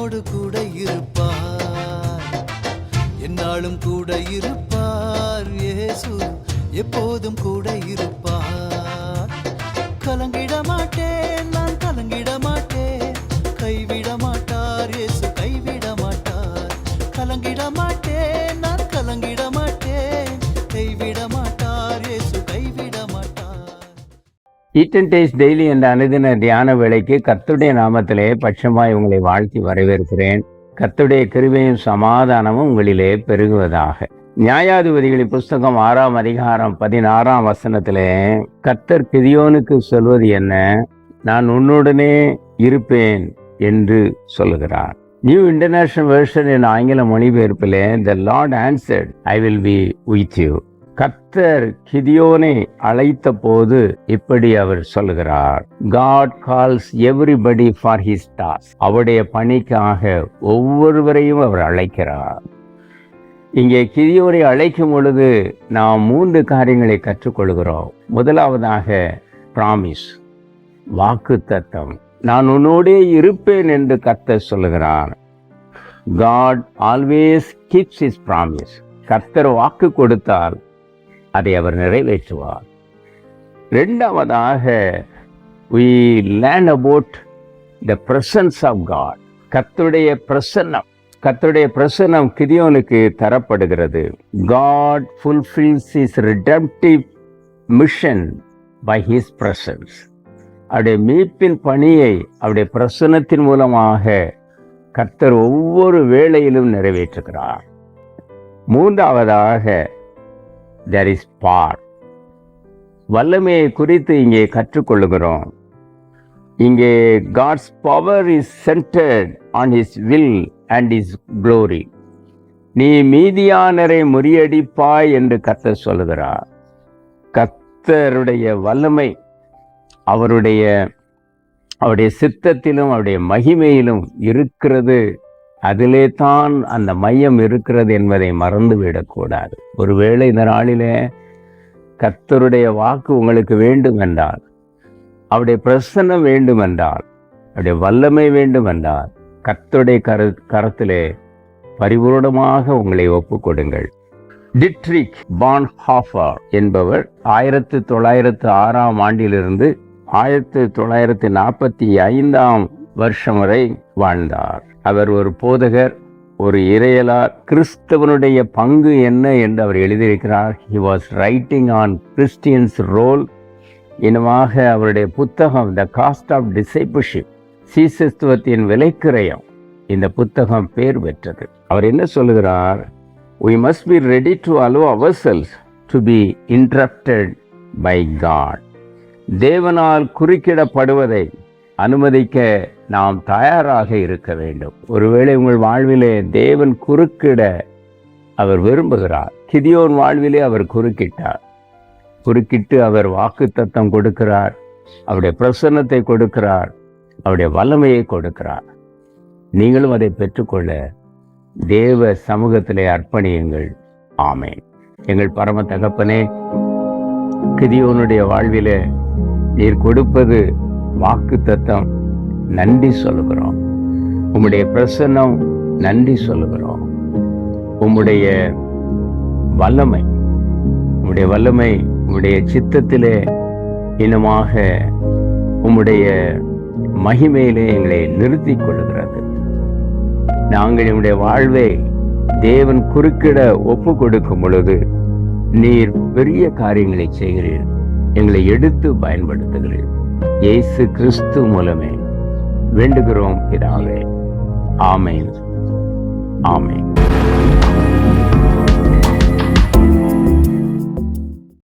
என்னோடு கூட இருப்பார். என்னாலும் கூட இருப்பார் இயேசு எப்போதும் கூட இருப்பார். கலங்கிட மாட்டேன் நான் கலங்கிட மாட்டேன். கைவிட மாட்டார் இயேசு கைவிட மாட்டார். கலங்கிட மாட்டேன். ஈட் அண்ட் டெய்லி என்ற அனுதின தியான வேலைக்கு கத்துடைய நாமத்திலே பட்சமாய் உங்களை வாழ்த்தி வரவேற்கிறேன். கத்துடைய கிருபையும் சமாதானமும் உங்களிலே பெருகுவதாக. நியாயாதிபதிகளின் புஸ்தகம் ஆறாம் அதிகாரம் பதினாறாம் வசனத்திலே கர்த்தர் கிதியோனுக்கு சொல்வது என்ன? நான் உன்னுடனே இருப்பேன் என்று சொல்லுகிறார். நியூ இன்டர்நேஷனல் வேர்ஷன் என் ஆங்கில மொழிபெயர்ப்பிலே the lord answered I will be with you கர்த்தர் கிதியோனை அழைத்த போது இப்படி அவர் சொல்லுகிறார் God calls everybody for his task அவருடைய பணிக்காக ஒவ்வொருவரையும் அவர் அழைக்கிறார். இங்கே கிதியோனை அழைக்கும் பொழுது நாம் மூன்று காரியங்களை கற்றுக்கொள்கிறோம். முதலாவதாக பிராமிஸ் வாக்கு தத்தம் நான் உன்னோடே இருப்பேன் என்று கர்த்தர் சொல்லுகிறார். God always keeps his promise கர்த்தர் வாக்கு கொடுத்தால் அதை அவர் நிறைவேற்றுவார். ரெண்டாவதாக we learn about the presence of God கத்துடைய பிரசன்னம் கத்துடைய பிரசன்னம் கிதியோனுக்கு தரப்படுகிறது. God fulfils his redemptive mission by his presence அவருடைய மீட்பின் பணியை அவருடைய பிரசன்னத்தின் மூலமாக கர்த்தர் ஒவ்வொரு வேளையிலும் நிறைவேற்றுகிறார். மூன்றாவதாக தேர் இஸ் பார் வல்லமையை குறித்து இங்கே கற்றுக்கொள்ளுகிறோம். இங்கே God's power is centred on his will and his glory நீ மீதியானரை முறியடிப்பாய் என்று கத்தர் சொல்லுகிறார். கத்தருடைய வல்லமை அவருடைய அவருடைய சித்தத்திலும் அவருடைய மகிமையிலும் இருக்கிறது அதிலே தான் அந்த மையம் இருக்கிறது என்பதை மறந்துவிடக்கூடாது ஒருவேளை இந்த நாளிலே கத்தருடைய வாக்கு உங்களுக்கு வேண்டும் என்றால் அவருடைய பிரசன்னம் வேண்டும் என்றால் அவருடைய வல்லமை வேண்டும் என்றால் கர்த்தருடைய கரு கரத்திலே பரிபூர்ணமாக உங்களை ஒப்புக்கொடுங்கள். டிட்ரிக் பான் ஹாஃபர் என்பவர் ஆயிரத்து தொள்ளாயிரத்து ஆறாம் ஆண்டிலிருந்து ஆயிரத்து தொள்ளாயிரத்து நாற்பத்தி ஐந்தாம் வருஷம் வரை வாழ்ந்தார். அவர் ஒரு போதகர் ஒரு இறையலார். கிறிஸ்தவனுடைய பங்கு என்ன என்று அவர் எழுதியிருக்கிறார். He was writing on Christians role இனமாக அவருடைய புத்தகம் த காஸ்ட் ஆஃப் டிசைபிள்ஷிப் சீசத்துவத்தின் விலைக்கிரயம் இந்த புத்தகம் பேர் பெற்றது. அவர் என்ன சொல்லுகிறார்? Must be ready to allow ourselves to be interrupted by God தேவனால் குறுக்கிடப்படுவதை அனுமதிக்க நாம் தயாராக இருக்க வேண்டும். ஒருவேளை உங்கள் வாழ்விலே தேவன் குறுக்கிட அவர் விரும்புகிறார். கிதியோன் வாழ்விலே அவர் குறுக்கிட்டார். குறுக்கிட்டு அவர் வாக்கு தத்தம் கொடுக்கிறார். அவருடைய பிரசன்னத்தை கொடுக்கிறார். அவருடைய வல்லமையை கொடுக்கிறார். நீங்களும் அதை பெற்றுக்கொள்ள தேவ சமூகத்திலே அர்ப்பணியுங்கள். ஆமேன். எங்கள் பரம தகப்பனே கிதியோனுடைய வாழ்விலே நீர் கொடுப்பது வாக்கு தத்தம் நன்றி சொல்லுகிறோம். உம்முடைய பிரசன்னம் நன்றி சொல்லுகிறோம். உம்முடைய வல்லமை உம்முடைய வல்லமை உம்முடைய சித்தத்திலே இனமாக உம்முடைய மகிமையிலே எங்களை நிறுத்தி கொள்கிறது நாங்கள் என்னுடைய வாழ்வை தேவன் குறுக்கிட ஒப்பு கொடுக்கும் பொழுது நீர் பெரிய காரியங்களை செய்கிறீர். எங்களை எடுத்து பயன்படுத்துகிறீர். இயேசு கிறிஸ்து மூலமே. வேண்டுகிறோம் பிதாவே. ஆமேன். ஆமேன்.